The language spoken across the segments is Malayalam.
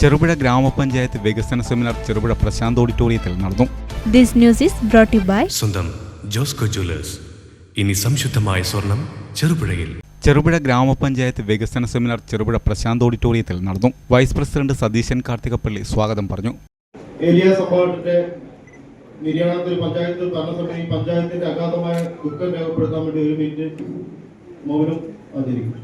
ചെറുപുഴ ഗ്രാമപഞ്ചായത്ത് വികസന സെമിനാർ ചെറുപുഴ പ്രശാന്ത് ഓഡിറ്റോറിയത്തിൽ നടന്നു. This news is brought you by സ്വന്തം ജോസ്കോ ജ്വല്ലേഴ്സ്. ഇനി സംശുദ്ധമായ സ്വർണം ചെറുപുഴയിൽ. ചെറുപുഴ ഗ്രാമപഞ്ചായത്ത് വികസന സെമിനാർ ചെറുപുഴ പ്രശാന്ത് ഓഡിറ്റോറിയത്തിൽ നടന്നു. വൈസ് പ്രസിഡന്റ് സതീശൻ കാർത്തികപ്പള്ളി സ്വാഗതം പറഞ്ഞു. ഏരിയ സംഭവത്തിന്റെ നിര്യാണത്തിൽ പഞ്ചായത്ത് ഭരണസമിതി പഞ്ചായത്തിന്റെ അഗാധമായ ദുഃഖം രേഖപ്പെടുത്താൻ വേണ്ടി ഒരു മിനിറ്റ് മൗനം ആചരിക്കും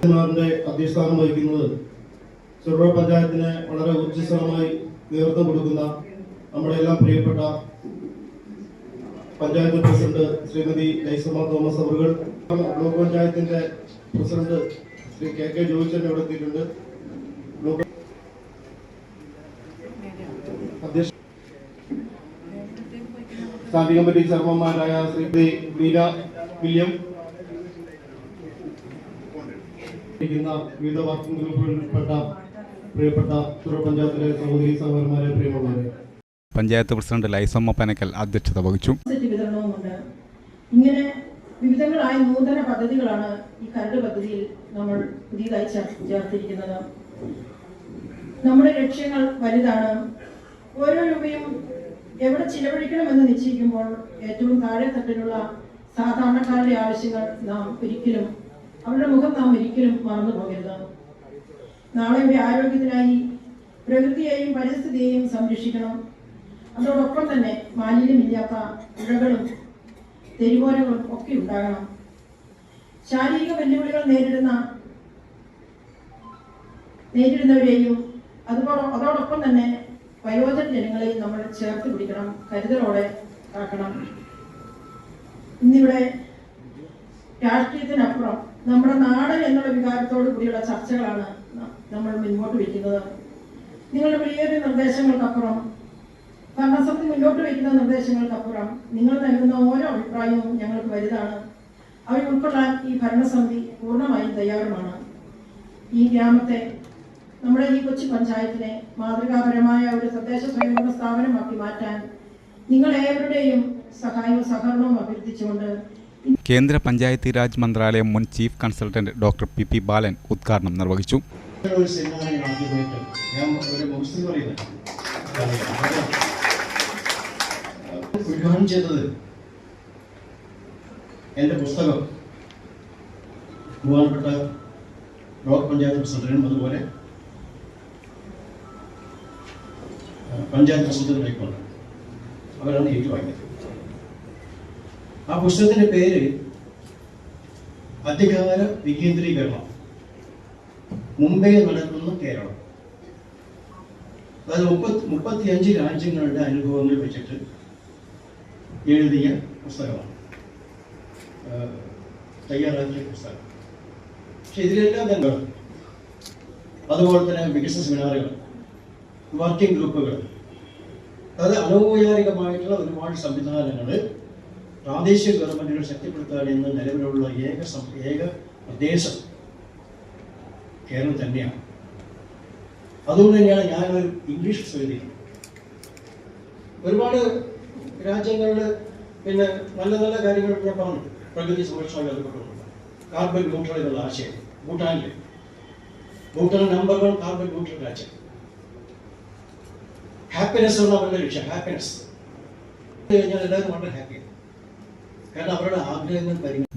സെമിനാറിന്റെ അധ്യക്ഷസ്ഥാനം വഹിക്കുന്നത് ചെറുപുഴ പഞ്ചായത്തിന് വളരെ ഊർജസ്വലമായി നേതൃത്വം കൊടുക്കുന്ന നമ്മുടെ എല്ലാം പ്രിയപ്പെട്ട പഞ്ചായത്ത് പ്രസിഡന്റ് ശ്രീമതി ലൈസമ്മ തോമസ് അവറുകൾ ബ്ലോക്ക് പഞ്ചായത്തിന്റെ president Shri K K Joychan ഇവിടെ എത്തിയിട്ടുണ്ട്. സ്റ്റാൻഡിംഗ് കമ്മിറ്റി ചെയർമാൻമാരായ ശ്രീമതി ലീന വില്യം ഇരിക്കുന്ന വിവിധ വർക്കിംഗ് ഗ്രൂപ്പുകളിൽപ്പെട്ട പ്രിയപ്പെട്ട പഞ്ചായത്തിലെ സഹോദരി സഹോദരന്മാരെ പ്രിയമുള്ളവരെ. പഞ്ചായത്ത് പ്രസിഡന്റ് ലൈസമ്മ പനക്കൽ അധ്യക്ഷത വഹിച്ചു. ഇങ്ങനെ വിവിധങ്ങളായ നൂതന പദ്ധതികളാണ് ഈ കരട് പദ്ധതിയിൽ നമ്മൾ പുതിയതായി ചേർ- ചേർത്തിരിക്കുന്നത്. നമ്മുടെ ലക്ഷ്യങ്ങൾ വലുതാണ്. ഓരോ രൂപയും എവിടെ ചിലവഴിക്കണമെന്ന് നിശ്ചയിക്കുമ്പോൾ ഏറ്റവും താഴെ തട്ടിലുള്ള സാധാരണക്കാരുടെ ആവശ്യങ്ങൾ നാം ഒരിക്കലും അവരുടെ മുഖം നാം ഒരിക്കലും മറന്നു പോകരുത്. നാളെയുടെ ആരോഗ്യത്തിനായി പ്രകൃതിയെയും പരിസ്ഥിതിയെയും സംരക്ഷിക്കണം. അതോടൊപ്പം തന്നെ മാലിന്യമില്ലാത്ത പുഴകളും തെരുവോരങ്ങളും ഒക്കെ ഉണ്ടാകണം. ശാരീരിക വെല്ലുവിളികൾ നേരിടുന്ന നേരിടുന്നവരെയും അതുപോലെ അതോടൊപ്പം തന്നെ വയോജന ജനങ്ങളെയും നമ്മൾ ചേർത്ത് പിടിക്കണം കരുതലോടെ കാക്കണം. ഇന്നിവിടെ രാഷ്ട്രീയത്തിനപ്പുറം നമ്മുടെ നാടൻ എന്നുള്ള വികാരത്തോടു കൂടിയുള്ള ചർച്ചകളാണ് നമ്മൾ മുന്നോട്ട് വയ്ക്കുന്നത്. നിങ്ങളുടെ വലിയൊരു നിർദ്ദേശങ്ങൾക്കപ്പുറം ഭരണസമിതി മുന്നോട്ട് വയ്ക്കുന്ന നിർദ്ദേശങ്ങൾക്കപ്പുറം നിങ്ങൾ നൽകുന്ന ഓരോ അഭിപ്രായവും ഞങ്ങൾക്ക് വലുതാണ്. അവ ഉൾക്കൊള്ളാൻ ഈ ഭരണസമിതി പൂർണമായും തയ്യാറുമാണ്. ഈ ഗ്രാമത്തെ നമ്മുടെ ഈ കൊച്ചു പഞ്ചായത്തിനെ മാതൃകാപരമായ ഒരു തദ്ദേശ സ്വയംഭരണ സ്ഥാപനമാക്കി മാറ്റാൻ നിങ്ങൾ ഏവരുടെയും സഹായവും സഹകരണവും അഭ്യർത്ഥിച്ചുകൊണ്ട് കേന്ദ്ര പഞ്ചായത്തി രാജ് മന്ത്രാലയം മുൻ chief consultant doctor P P Balan ഉദ്ഘാടനം നിർവഹിച്ചു. ഉദ്ഘാടനം പുസ്തകം ബഹുമാനപ്പെട്ട ബ്ലോക്ക് പഞ്ചായത്ത് പ്രസിഡന്റിനും അതുപോലെ പഞ്ചായത്ത് പ്രസിഡന്റിലേക്കുണ്ട് അവരാണ് ഏറ്റുവാങ്ങിയത്. ആ പുസ്തകത്തിന്റെ പേര് അധികാര വികേന്ദ്രീകരണം. മുംബൈ നടക്കുന്ന കേരളം. അതായത് മുപ്പത്തി മുപ്പത്തിയഞ്ച് രാജ്യങ്ങളുടെ അനുഭവങ്ങൾ വെച്ചിട്ട് എഴുതിയ പുസ്തകമാണ്. തയ്യാറാക്കിയ പുസ്തകം. പക്ഷെ ഇതിലെല്ലാം തന്നെ അതുപോലെ തന്നെ വികസന സെമിനാറുകൾ വർക്കിംഗ് ഗ്രൂപ്പുകൾ അതായത് അനൗപചാരികമായിട്ടുള്ള ഒരുപാട് സംവിധാനങ്ങൾ പ്രാദേശിക ഗവൺമെന്റുകൾ ശക്തിപ്പെടുത്താൻ ഇന്ന് നിലവിലുള്ള ഏക ഏക പ്രദേശം കേരളം തന്നെയാണ്. അതുകൊണ്ട് തന്നെയാണ് ഞാനൊരു ഇംഗ്ലീഷ് എഴുതിയത് ഒരുപാട് രാജ്യങ്ങളിൽ പിന്നെ നല്ല നല്ല കാര്യങ്ങൾ ഞാൻ പറഞ്ഞു പ്രകൃതി സംരക്ഷണം ബന്ധപ്പെട്ടുകൊണ്ട്. കാർബൺ ന്യൂട്രൽ എന്നുള്ള ആശയം. ഭൂട്ടാനിൽ Bhutan number one carbon neutral രാജ്യം. ഹാപ്പിനെസ് എന്നുള്ള അവരുടെ ലക്ഷ്യം ഹാപ്പിനെസ് കഴിഞ്ഞാൽ എല്ലാവരും വളരെ ഹാപ്പിയാണ്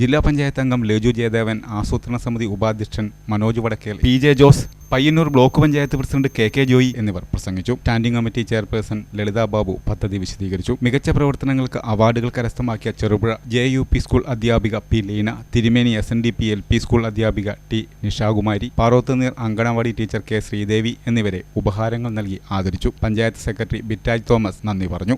ജില്ലാ പഞ്ചായത്ത് അംഗം ലേജു ജയദേവൻ ആസൂത്രണ സമിതി ഉപാധ്യക്ഷൻ Manoj Vadakkel P J Jose Payyanur block panchayat president K K Joy എന്നിവർ പ്രസംഗിച്ചു. Standing committee chairperson Lalitha Babu പദ്ധതി വിശദീകരിച്ചു. മികച്ച പ്രവർത്തനങ്ങൾക്ക് അവാർഡുകൾ കരസ്ഥമാക്കിയ Cherupuzha J U P school അധ്യാപിക P Leena Thirumeni S N D P L P school അധ്യാപിക T Nishakumari Parothuneer anganwadi teacher K Sreedevi എന്നിവരെ ഉപഹാരങ്ങൾ നൽകി ആദരിച്ചു. പഞ്ചായത്ത് സെക്രട്ടറി ബിറ്റാജ് തോമസ് നന്ദി പറഞ്ഞു.